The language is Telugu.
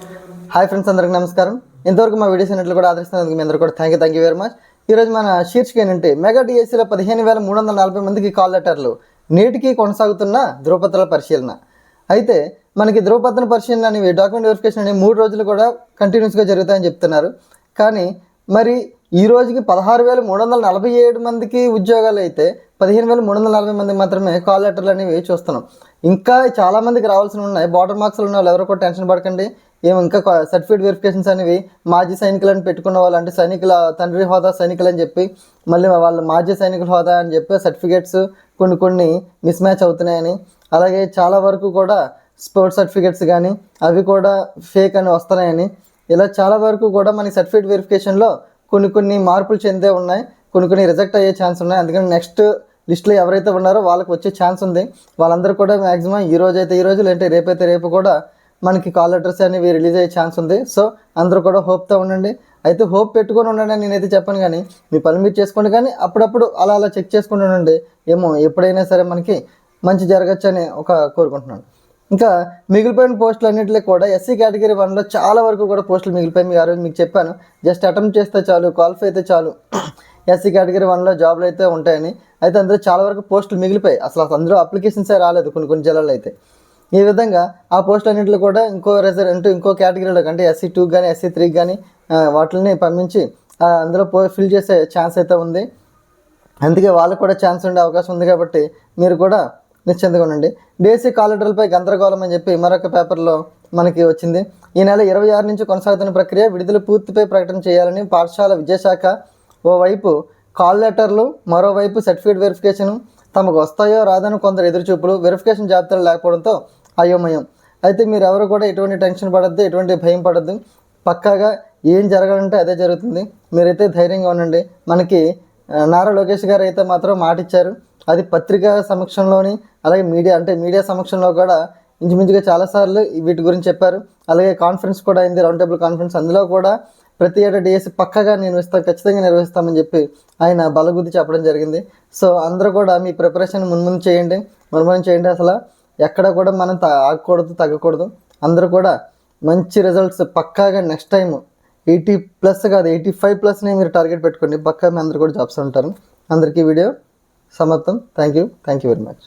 హాయ్ ఫ్రెండ్స్ అందరికీ నమస్కారం. ఇంతవరకు మా వీడియోస్ అన్నట్లు కూడా ఆదరిస్తున్నందుకు మీ అందరూ కూడా thank you thank you very much ఈరోజు మన శీర్షిక ఏంటంటే మెగా డిఎస్సీలో పదిహేను వేల మూడు వందల నలభై మందికి కాల్ లెటర్లు నేటికి కొనసాగుతున్న ధృవపత్రాల పరిశీలన. అయితే మనకి ధృవపత్ర పరిశీలన అనేవి డాక్యుమెంట్ వెరిఫికేషన్ అనేవి మూడు రోజులు కూడా కంటిన్యూస్గా జరుగుతాయని చెప్తున్నారు. కానీ మరి ఈ రోజుకి పదహారు వేల మూడు వందల నలభై ఏడు మందికి ఉద్యోగాలు అయితే పదిహేను వేల మూడు వందల నలభై మందికి మాత్రమే కాల్ లెటర్లు అనేవి చూస్తున్నాం. ఇంకా చాలా మందికి రావాల్సిన ఉన్నాయి. బార్డర్ మార్క్స్లు ఉన్న వాళ్ళు ఎవరు కూడా టెన్షన్ పడకండి. ఏమి ఇంకా సర్టిఫికేట్ వెరిఫికేషన్స్ అనేవి మాజీ సైనికులను పెట్టుకున్న వాళ్ళు అంటే సైనికుల తండ్రి హోదా సైనికులు అని చెప్పి మళ్ళీ వాళ్ళు మాజీ సైనికుల హోదా అని చెప్పి సర్టిఫికేట్స్ కొన్ని కొన్ని మిస్ మ్యాచ్ అవుతున్నాయని. అలాగే చాలా వరకు కూడా స్పోర్ట్స్ సర్టిఫికేట్స్ కానీ అవి కూడా ఫేక్ అని వస్తున్నాయని. ఇలా చాలా వరకు కూడా మనకి సర్టిఫికేట్ వెరిఫికేషన్లో కొన్ని కొన్ని మార్పులు చెందే ఉన్నాయి. కొన్ని కొన్ని రిజెక్ట్ అయ్యే ఛాన్స్ ఉన్నాయి. అందుకని నెక్స్ట్ లిస్ట్లో ఎవరైతే ఉన్నారో వాళ్ళకి వచ్చే ఛాన్స్ ఉంది. వాళ్ళందరూ కూడా మ్యాక్సిమం ఈ రోజు అయితే ఈ రోజు లేదంటే రేపైతే రేపు కూడా మనకి కాల్ లెటర్స్ అనేవి రిలీజ్ అయ్యే ఛాన్స్ ఉంది. సో అందరూ కూడా హోప్తో ఉండండి. అయితే హోప్ పెట్టుకొని ఉండండి అని నేనైతే చెప్పను కానీ మీ పని మీరు చేసుకోండి కానీ అప్పుడప్పుడు అలా అలా చెక్ చేసుకుంటూ ఉండండి. ఏమో ఎప్పుడైనా సరే మనకి మంచి జరగచ్చు అని ఒక కోరుకుంటున్నాను. ఇంకా మిగిలిపోయిన పోస్టులు అన్నింటిలో కూడా ఎస్సీ కేటగిరీ వన్లో చాలా వరకు కూడా పోస్టులు మిగిలిపోయి మీకు ఆ రోజు మీకు చెప్పాను. జస్ట్ అటెంప్ట్ చేస్తే చాలు క్వాలిఫై అయితే చాలు. ఎస్సీ కేటగిరీ వన్లో జాబ్లు అయితే ఉంటాయని. అయితే అందులో చాలా వరకు పోస్టులు మిగిలిపోయి అసలు అందరూ అప్లికేషన్సే రాలేదు కొన్ని కొన్ని జిల్లాలో అయితే. ఈ విధంగా ఆ పోస్టులు అన్నింటిలో కూడా ఇంకో రిజర్వ్ అంటే ఇంకో కేటగిరీలో అంటే ఎస్సీ టూ కానీ ఎస్సీ త్రీకి కానీ వాటిని పంపించి అందులో పో ఫిల్ చేసే ఛాన్స్ అయితే ఉంది. అందుకే వాళ్ళకు కూడా ఛాన్స్ ఉండే అవకాశం ఉంది కాబట్టి మీరు కూడా నిశ్చింతగా ఉండండి. డేసీ కాలిడర్లపై గందరగోళం అని చెప్పి మరొక పేపర్లో మనకి వచ్చింది. ఈ నెల ఇరవై ఆరు నుంచి కొనసాగుతున్న ప్రక్రియ విడుదల పూర్తిపై ప్రకటన చేయాలని పాఠశాల విద్యాశాఖ ఓవైపు కాల్ లెటర్లు మరోవైపు సర్టిఫికేట్ వెరిఫికేషన్ తమకు వస్తాయో రాదని కొందరు ఎదురుచూపులు వెరిఫికేషన్ జాబితాలు లేకపోవడంతో అయోమయం. అయితే మీరు ఎవరు కూడా ఎటువంటి టెన్షన్ పడద్దు ఎటువంటి భయం పడద్దు. పక్కాగా ఏం జరగాలంటే అదే జరుగుతుంది. మీరైతే ధైర్యంగా ఉండండి. మనకి నారా లోకేష్ గారు అయితే మాత్రం మాటిచ్చారు. అది పత్రికా సమక్షంలోని అలాగే మీడియా అంటే మీడియా సమక్షంలో కూడా ఇంచుమించుగా చాలాసార్లు వీటి గురించి చెప్పారు. అలాగే కాన్ఫరెన్స్ కూడా అయింది రౌండ్ టేబుల్ కాన్ఫరెన్స్. అందులో కూడా ప్రతి ఏటా డిఎస్సి పక్కగా నిర్వహిస్తాం ఖచ్చితంగా నిర్వహిస్తామని చెప్పి ఆయన బలగుద్ది చెప్పడం జరిగింది. సో అందరూ కూడా మీ ప్రిపరేషన్ మున్ముందు చేయండి మున్ముందు చేయండి అసలు. ఎక్కడ కూడా మనం త- ఆగకూడదు తగ్గకూడదు. అందరూ కూడా మంచి రిజల్ట్స్ పక్కాగా నెక్స్ట్ టైం ఎయిటీ ప్లస్ కాదు ఎయిటీ ఫైవ్ ప్లస్నే మీరు టార్గెట్ పెట్టుకోండి. పక్కా మీ అందరూ కూడా జాబ్స్ ఉంటారు. అందరికీ వీడియో సమాప్తం thank you thank you very much